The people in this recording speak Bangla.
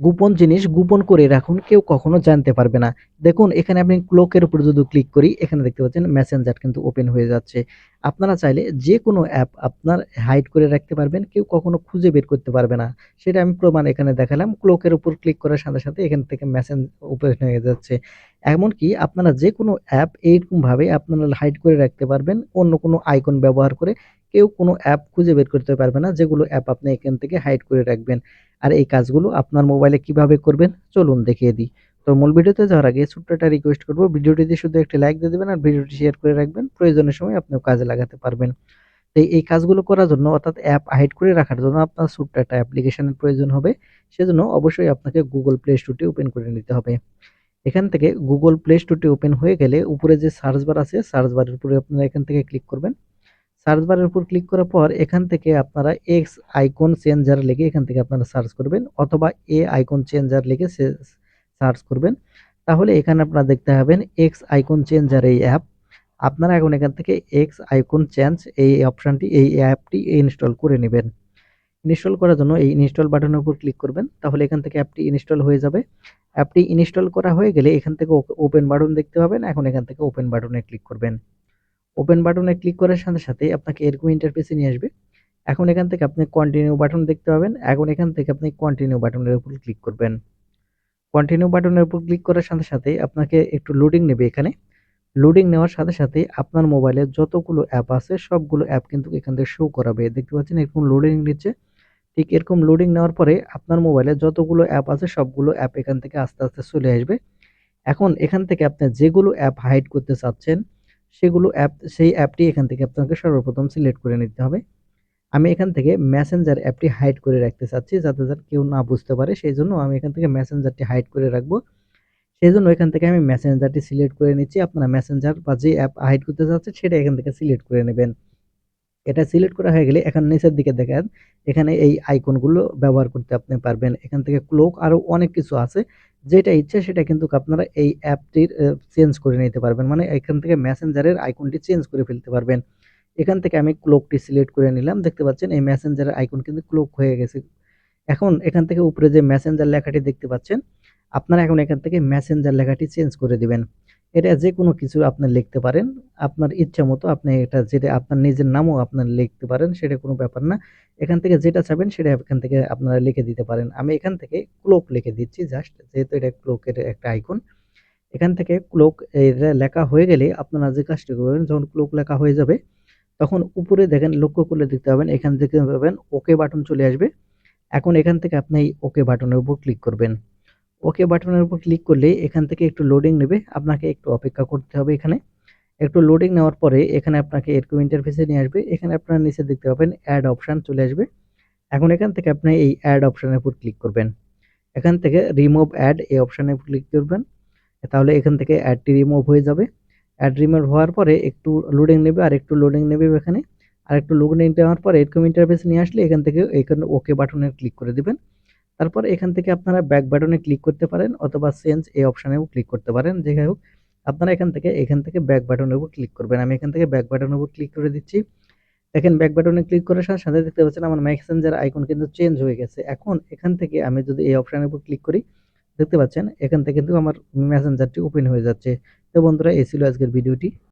গোপন জিনিস গোপন করে রাখুন কেউ কখনো জানতে পারবে না। দেখুন এখানে আপনি ক্লোকের উপর যদি ক্লিক করি এখানে দেখতে পাচ্ছেন মেসেঞ্জার কিন্তু ওপেন হয়ে যাচ্ছে। আপনারা চাইলে যেকোনো অ্যাপ আপনার হাইড করে রাখতে পারবেন। কেউ কখনো খুঁজে বের করতে পারবে না। সেটা আমি প্রমাণ এখানে দেখালাম। ক্লোকের উপর ক্লিক করার সাথে, সাথে এখান থেকে মেসেঞ্জ ওপেন হয়ে যাচ্ছে। এমনকি আপনারা যে কোনো অ্যাপ এইরকমভাবে আপনারা হাইড করে রাখতে পারবেন, অন্য কোনো আইকন ব্যবহার করে। কেউ কোনো অ্যাপ খুঁজে বের করতে পারবে না, যেগুলো অ্যাপ আপনি এখান থেকে হাইড করে রাখবেন। আর এই কাজগুলো আপনার মোবাইলে কীভাবে করবেন, চলুন দেখিয়ে দিই। তো মূল ভিডিওতে যাওয়ার আগে ছোট্ট একটা রিকোয়েস্ট করব ভিডিওটিতে শুধু একটি লাইক দিয়ে দেবেন আর ভিডিওটি শেয়ার করে রাখবেন। প্রয়োজনের সময় আপনিও কাজে লাগাতে পারবেন। তো এই কাজগুলো করার জন্য অর্থাৎ অ্যাপ হাইড করে রাখার জন্য আপনার ছোট্ট একটা অ্যাপ্লিকেশনের প্রয়োজন হবে। সেজন্য অবশ্যই আপনাকে গুগল প্লে Store টি ওপেন করে নিতে হবে। এখান থেকে গুগল প্লে স্টোরটি ওপেন হয়ে গেলে উপরে যে সার্চ বার আছে সার্চ বারের উপরে আপনারা এখান থেকে ক্লিক করবেন। সার্চ বারের উপর ক্লিক করার পর এখান থেকে আপনারা এক্স আইকন চেঞ্জার লিখে এখান থেকে আপনারা সার্চ করবেন অথবা এ আইকন চেঞ্জার লিখে সার্চ করবেন। তাহলে এখানে আপনারা দেখতে পাবেন এক্স আইকন চেঞ্জার এই অ্যাপ আপনারা এখন এখান থেকে এক্স আইকন চেঞ্জ এই অপশানটি এই অ্যাপটি ইনস্টল করে নেবেন। ইনস্টল করার জন্য এই ইনস্টল বাটনের উপর ক্লিক করবেন, তাহলে এখান থেকে অ্যাপটি ইনস্টল হয়ে যাবে। অ্যাপটি ইনস্টল করা হয়ে গেলে এখান থেকে ওপেন বাটন দেখতে পাবেন, এখন এখান থেকে ওপেন বাটনে ক্লিক করবেন। ওপেন বাটনে ক্লিক করার সাথে সাথে আপনাকে এরকম ইন্টারফেসে নিয়ে আসবে। এখন এখান থেকে আপনি কন্টিনিউ বাটন দেখতে পাবেন, এখন এখান থেকে আপনি কন্টিনিউ বাটনের উপর ক্লিক করবেন। কন্টিনিউ বাটনের উপর ক্লিক করার সাথে সাথে আপনাকে একটু লোডিং নেবে এখানে। লোডিং নেওয়ার সাথে সাথে আপনার মোবাইলে যতগুলো অ্যাপ আছে, সবগুলো অ্যাপ কিন্তু এখান থেকে শো করাবে। দেখতে পাচ্ছেন এরকম লোডিং নিচ্ছে। ঠিক এরকম লোডিং নেওয়ার পরে আপনার মোবাইলে যতগুলো অ্যাপ আছে, সবগুলো অ্যাপ এখান থেকে আস্তে আস্তে চলে আসবে। এখন এখান থেকে আপনি যেগুলো অ্যাপ হাইড করতে চাচ্ছেন, সেগুলো অ্যাপ সেই অ্যাপটি এখান থেকে আপনাকে সর্বপ্রথম সিলেক্ট করে নিতে হবে। আমি এখান থেকে মেসেঞ্জার অ্যাপটি হাইড করে রাখতে চাচ্ছি যাতে যাতে কেউ না বুঝতে পারে, সেই জন্য আমি এখান থেকে মেসেঞ্জারটি হাইড করে রাখব। সেই জন্য এখান থেকে আমি মেসেঞ্জারটি সিলেক্ট করে নিচ্ছি। আপনারা মেসেঞ্জার বা যে অ্যাপ হাইড করতে চাচ্ছেন, সেটা এখান থেকে সিলেক্ট করে নেবেন। এটা সিলেক্ট করা হয়ে গেলে এখন নিচের দিকে দেখেন, এখানে এই আইকনগুলো ব্যবহার করতে আপনি পারবেন। এখান থেকে ক্লোক আরও অনেক কিছু আছে, যেটা ইচ্ছে সেটা কিন্তু আপনারা এই অ্যাপটির চেঞ্জ করে নিতে পারবেন। মানে এখান থেকে মেসেঞ্জারের আইকনটি চেঞ্জ করে ফেলতে পারবেন। এখান থেকে আমি ক্লোকটি সিলেক্ট করে নিলাম, দেখতে পাচ্ছেন এই মেসেঞ্জারের আইকন কিন্তু ক্লোক হয়ে গেছে। এখন এখান থেকে উপরে যে মেসেঞ্জার লেখাটি দেখতে পাচ্ছেন, আপনারা এখন এখান থেকে মেসেঞ্জার লেখাটি চেঞ্জ করে দিবেন। এটা যে কোনো কিছু আপনি লিখতে পারেন। আপনার ইচ্ছা মতো আপনি এটা যেটা আপনার নিজের নামও আপনার লিখতে পারেন, সেটা কোনো ব্যাপার না। এখান থেকে যেটা চাবেন সেটা এখান থেকে আপনারা লিখে দিতে পারেন। আমি এখান থেকে ক্লোক লিখে দিচ্ছি জাস্ট যেহেতু এটা ক্লোকের একটা আইকন এখান থেকে ক্লোক এটা লেখা হয়ে গেলে আপনারা যে কাজটি করবেন, যখন ক্লোক লেখা হয়ে যাবে, তখন উপরে দেখেন লক্ষ্য করলে দেখতে পাবেন, এখান থেকে পাবেন ওকে বাটন চলে আসবে। এখন এখান থেকে আপনি ওকে বাটনের উপর ক্লিক করবেন। ওকে বাটনের উপর ক্লিক করলে এখান থেকে একটু লোডিং নেবে। আপনাকে একটু অপেক্ষা করতে হবে এখানে। একটু লোডিং নেওয়ার পরে এখানে আপনাকে এরকম ইন্টারফেসে নিয়ে আসবে। এখানে আপনারা নিচে দেখতে পাবেন অ্যাড অপশান চলে আসবে। এখন এখান থেকে আপনি এই অ্যাড অপশানের উপর ক্লিক করবেন। এখান থেকে রিমুভ অ্যাড এই অপশানে ক্লিক করবেন। তাহলে এখান থেকে অ্যাডটি রিমুভ হয়ে যাবে। অ্যাড রিমুভ হওয়ার পরে একটু লোডিং নেবে আর একটু লোডিং নেবে এখানে। আর একটু লোডিং নেওয়ার পরে এরকম ইন্টারফেস নিয়ে আসলে এখান থেকে এখানে ওকে বাটনে ক্লিক করে দিবেন। তারপর এখান থেকে আপনারা ব্যাক বাটনে ক্লিক করতে পারেন অথবা চেঞ্জ এই অপশানেও ক্লিক করতে পারেন যেখানে হোক, আপনারা এখান থেকে এখান থেকে ব্যাক বাটনের উপর ক্লিক করবেন। আমি এখান থেকে ব্যাক বাটনের উপর ক্লিক করে দিচ্ছি। দেখেন ব্যাক বাটনে ক্লিক করার সাথে সাথে দেখতে পাচ্ছেন আমার মেসেঞ্জার আইকন কিন্তু চেঞ্জ হয়ে গেছে। এখন এখান থেকে আমি যদি এই অপশানের উপর ক্লিক করি, দেখতে পাচ্ছেন, এখান থেকে কিন্তু আমার মেসেঞ্জারটি ওপেন হয়ে যাচ্ছে। তো বন্ধুরা, এই ছিল আজকের ভিডিওটি